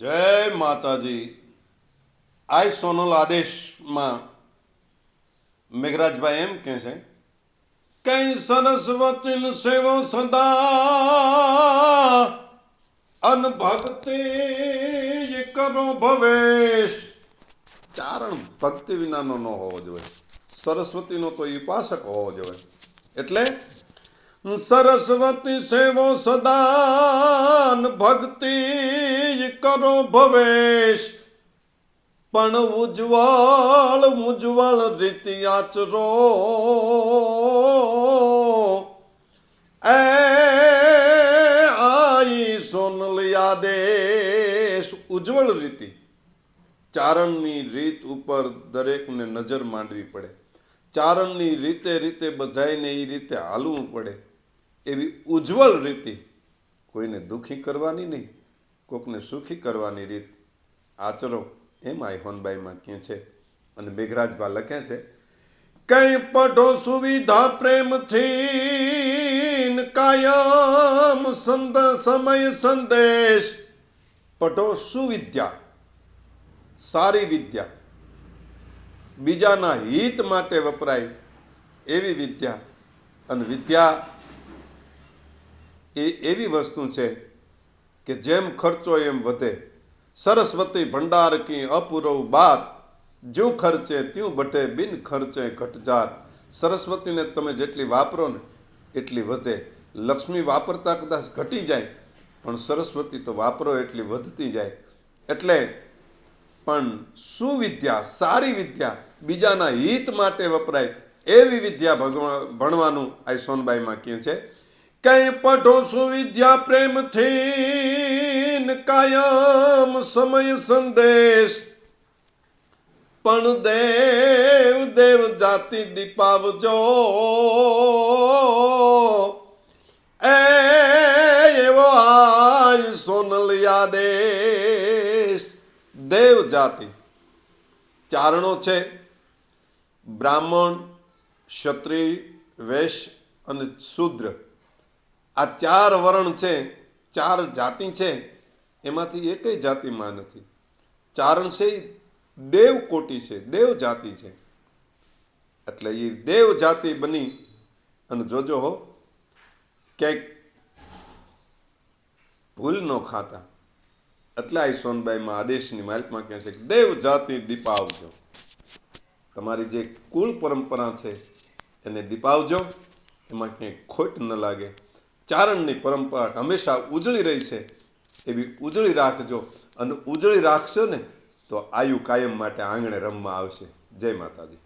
જય માતાજી. આઈ સોનલ આદેશમાં મેઘરાજભાઈ એમ કહે છે, કઈ સરસ્વતી સેવો સદા અન ભક્તિ કરો ભવેશ. ચારણ ભક્તિ વિનાનો ન હોવો જોઈએ. સરસ્વતીનો તો ઉપાસક હોવો જોઈએ. એટલે, સરસ્વતી સેવો સદાન ભક્તિ કરો ભવેશ. પણ ઉજ્જવળ ઉજ્જવળ રીતિ આચરો. એ આઈ સોનલ દેશ. ઉજ્જવળ રીતિ. ચારણની રીત ઉપર દરેકને નજર માંડવી પડે. ચારણની રીતે રીતે બધાયને એ રીતે હાલવું પડે. એવી ઉજ્જવળ રીતિ કોઈને દુઃખી કરવાની નહીં. કોકને સુખી કરવાની રીત આચરો, એમ આઈહોનબાઈમાં કહે છે અને મેઘરાજભા લખે છે, કઈ પઢો સુવિધા પ્રેમથી કાયમ સંદ સમય સંદેશ. પઢો સુવિદ્યા, સારી વિદ્યા. બીજાના હિત માટે વપરાય એવી વિદ્યા. અને વિદ્યા એ એવી વસ્તુ છે કે જેમ ખર્ચો એમ વધે. સરસ્વતી ભંડાર કી અપૂરવ બાત. જ્યું ખર્ચે ત્યું બટે બિન ખર્ચે ઘટજાત. સરસ્વતીને તમે જેટલી વાપરો ને એટલી વધે. લક્ષ્મી વાપરતા કદાચ ઘટી જાય, પણ સરસ્વતી તો વાપરો એટલી વધતી જાય. એટલે પણ સુવિદ્યા, સારી વિદ્યા બીજાના હિત માટે વપરાય એવી વિદ્યા ભગવા, ભણવાનું આ સોનબાઈમાં કહે છે. કઈ પઢો સુવિદ્યા પ્રેમથી કાયમ સમય સંદેશ. પણ દેવ દેવ જાતિ દીપાવજો. એ એવો આય સોનલ આદેશ દેવ જાતિ. ચારણો છે. બ્રાહ્મણ, ક્ષત્રિય, વેશ અને શૂદ્ર. આ ચાર વર્ણ છે, ચાર જાતિ છે, એમાંથી એકેય જાતિમાં નથી. ચારણ છે દેવ કોટી છે, દેવ જાતિ છે. એટલે એ દેવ જાતિ બની અને જોજો હો, ક્યાંક ભૂલ ન ખાતા. એટલે આ સોનબાઈમાં આદેશની માલિકમાં કહે છે દેવ જાતિ દીપાવજો. તમારી જે કુળ પરંપરા છે એને દીપાવજો, એમાં ક્યાંય ખોટ ન લાગે. ચારણની પરંપરા હંમેશા ઉજળી રહી છે, એવી ઉજળી રાખજો અને ઉજળી રાખશો ને તો આયુ કાયમ માટે આંગણે રમવા આવશે. જય માતાજી.